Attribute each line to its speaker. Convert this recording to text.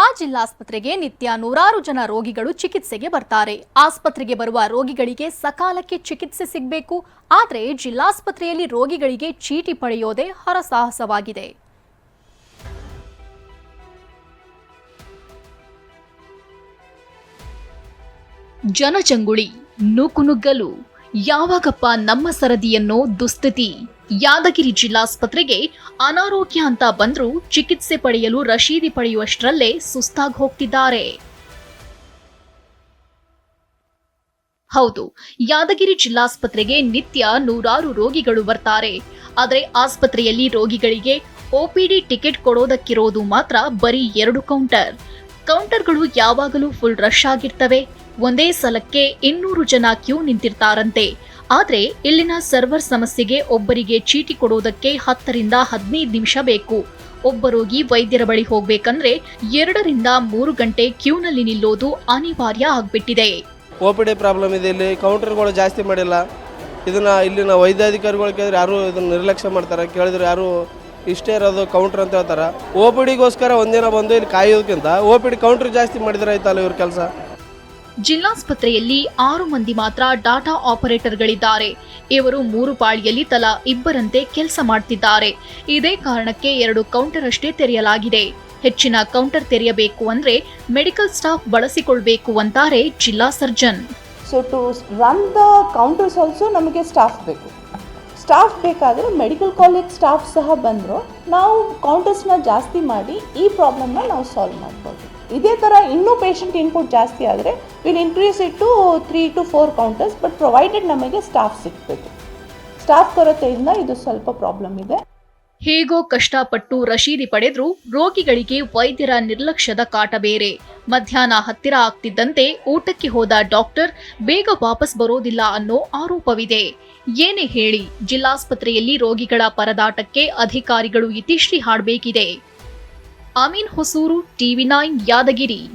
Speaker 1: ಆ ಜಿಲ್ಲಾಸ್ಪತ್ರೆಗೆ ನಿತ್ಯ ನೂರಾರು ಜನ ರೋಗಿಗಳು ಚಿಕಿತ್ಸೆಗೆ ಬರ್ತಾರೆ. ಆಸ್ಪತ್ರೆಗೆ ಬರುವ ರೋಗಿಗಳಿಗೆ ಸಕಾಲಕ್ಕೆ ಚಿಕಿತ್ಸೆ ಸಿಗಬೇಕು. ಆದರೆ ಜಿಲ್ಲಾಸ್ಪತ್ರೆಯಲ್ಲಿ ರೋಗಿಗಳಿಗೆ ಚೀಟಿ ಪಡೆಯೋದೇ ಹರಸಾಹಸವಾಗಿದೆ. ಜನಜಂಗುಳಿ ನೂಕುನುಗ್ಗಲು ಯಾವಾಗಪ್ಪ ನಮ್ಮ ಸರದಿಯನ್ನೋ ದುಸ್ಥಿತಿ. ಯಾದಗಿರಿ ಜಿಲ್ಲಾಸ್ಪತ್ರೆಗೆ ಅನಾರೋಗ್ಯ ಅಂತ ಬಂದರೂ ಚಿಕಿತ್ಸೆ ಪಡೆಯಲು ರಶೀದಿ ಪಡೆಯುವಷ್ಟರಲ್ಲೇ ಸುಸ್ತಾಗಿ ಹೋಗ್ತಿದ್ದಾರೆ. ಹೌದು, ಯಾದಗಿರಿ ಜಿಲ್ಲಾಸ್ಪತ್ರೆಗೆ ನಿತ್ಯ ನೂರಾರು ರೋಗಿಗಳು ಬರ್ತಾರೆ. ಆದರೆ ಆಸ್ಪತ್ರೆಯಲ್ಲಿ ರೋಗಿಗಳಿಗೆ ಒಪಿಡಿ ಟಿಕೆಟ್ ಕೊಡೋದಕ್ಕಿರೋದು ಮಾತ್ರ ಬರೀ ಎರಡು ಕೌಂಟರ್. ಕೌಂಟರ್ಗಳು ಯಾವಾಗಲೂ ಫುಲ್ ರಶ್ ಆಗಿರ್ತವೆ. ಒಂದೇ ಸಲಕ್ಕೆ ಇನ್ನೂರು ಜನ ಕ್ಯೂ ನಿಂತಿರ್ತಾರಂತೆ. ಆದ್ರೆ ಇಲ್ಲಿನ ಸರ್ವರ್ ಸಮಸ್ಯೆಗೆ ಒಬ್ಬರಿಗೆ ಚೀಟಿ ಕೊಡುವುದಕ್ಕೆ ಹತ್ತರಿಂದ ಹದಿನೈದು ನಿಮಿಷ ಬೇಕು. ಒಬ್ಬ ರೋಗಿ ವೈದ್ಯರ ಬಳಿ ಹೋಗ್ಬೇಕಂದ್ರೆ ಎರಡರಿಂದ ಮೂರು ಗಂಟೆ ಕ್ಯೂನಲ್ಲಿ ನಿಲ್ಲೋದು ಅನಿವಾರ್ಯ ಆಗ್ಬಿಟ್ಟಿದೆ.
Speaker 2: ಒ ಪಿ ಡಿ ಪ್ರಾಬ್ಲಮ್ ಇದೆ ಇಲ್ಲಿ, ಕೌಂಟರ್ಗಳು ಜಾಸ್ತಿ ಮಾಡಿಲ್ಲ. ಇದನ್ನ ಇಲ್ಲಿನ ವೈದ್ಯಾಧಿಕಾರಿಗಳು ಕೇಳಿದ್ರೆ ಯಾರು ಇದನ್ನ ನಿರ್ಲಕ್ಷ್ಯ ಮಾಡ್ತಾರೆ, ಕೇಳಿದ್ರೆ ಯಾರು ಇಷ್ಟೇ ಇರೋದು ಕೌಂಟರ್ ಅಂತ ಹೇಳ್ತಾರೆ. ಒ ಪಿ ಡಿಗೋಸ್ಕರ ಒಂದಿನ ಬಂದು ಇಲ್ಲಿ ಕಾಯೋದಕ್ಕಿಂತ ಒ ಪಿ ಡಿ ಕೌಂಟ್ರ್ ಜಾಸ್ತಿ ಮಾಡಿದ್ರೆ ಆಯ್ತಲ್ಲ ಇವ್ರ ಕೆಲಸ?
Speaker 1: ಜಿಲ್ಲಾಸ್ಪತ್ರೆಯಲ್ಲಿ ಆರು ಮಂದಿ ಮಾತ್ರ ಡಾಟಾ ಆಪರೇಟರ್ಗಳಿದ್ದಾರೆ. ಇವರು ಮೂರು ಪಾಳಿಯಲ್ಲಿ ತಲಾ ಇಬ್ಬರಂತೆ ಕೆಲಸ ಮಾಡ್ತಿದ್ದಾರೆ. ಇದೇ ಕಾರಣಕ್ಕೆ ಎರಡು ಕೌಂಟರ್ ಅಷ್ಟೇ ತೆರೆಯಲಾಗಿದೆ. ಹೆಚ್ಚಿನ ಕೌಂಟರ್ ತೆರೆಯಬೇಕು ಅಂದ್ರೆ ಮೆಡಿಕಲ್ ಸ್ಟಾಫ್ ಬಳಸಿಕೊಳ್ಬೇಕು ಅಂತಾರೆ ಜಿಲ್ಲಾ surgeon.
Speaker 3: So to run the counters also ನಮಗೆ ಸ್ಟಾಫ್ ಬೇಕು. ಸ್ಟಾಫ್ ಬೇಕಾದರೆ ಮೆಡಿಕಲ್ ಕಾಲೇಜ್ ಸ್ಟಾಫ್ ಸಹ ಬಂದರು. ನಾವು ಕೌಂಟರ್ಸ್ನ ಜಾಸ್ತಿ ಮಾಡಿ ಈ ಪ್ರಾಬ್ಲಮ್ನ ನಾವು ಸಾಲ್ವ್ ಮಾಡ್ಬೋದು. ಇದೇ ಥರ ಇನ್ನೂ ಪೇಷಂಟ್ ಇನ್ಪುಟ್ ಜಾಸ್ತಿ ಆದರೆ will increase it to three to four counters but provided ನಮಗೆ ಸ್ಟಾಫ್ ಸಿಗಬೇಕು ಸ್ಟಾಫ್ ಕೊರತೆಯಿಂದ ಇದು ಸ್ವಲ್ಪ ಪ್ರಾಬ್ಲಮ್ ಇದೆ.
Speaker 1: ಹೇಗೋ ಕಷ್ಟಪಟ್ಟು ರಶೀದಿ ಪಡೆದ್ರೂ ರೋಗಿಗಳಿಗೆ ವೈದ್ಯರ ನಿರ್ಲಕ್ಷ್ಯದ ಕಾಟ ಬೇರೆ. ಮಧ್ಯಾಹ್ನ ಹತ್ತಿರ ಆಗ್ತಿದ್ದಂತೆ ಊಟಕ್ಕೆ ಹೋದ ಡಾಕ್ಟರ್ ಬೇಗ ವಾಪಸ್ ಬರೋದಿಲ್ಲ ಅನ್ನೋ ಆರೋಪವಿದೆ. ಏನೇ ಹೇಳಿ, ಜಿಲ್ಲಾಸ್ಪತ್ರೆಯಲ್ಲಿ ರೋಗಿಗಳ ಪರದಾಟಕ್ಕೆ ಅಧಿಕಾರಿಗಳು ಇತಿಶ್ರೀ ಹಾಡಬೇಕಿದೆ. Amin Hosur TV nine Yadgir.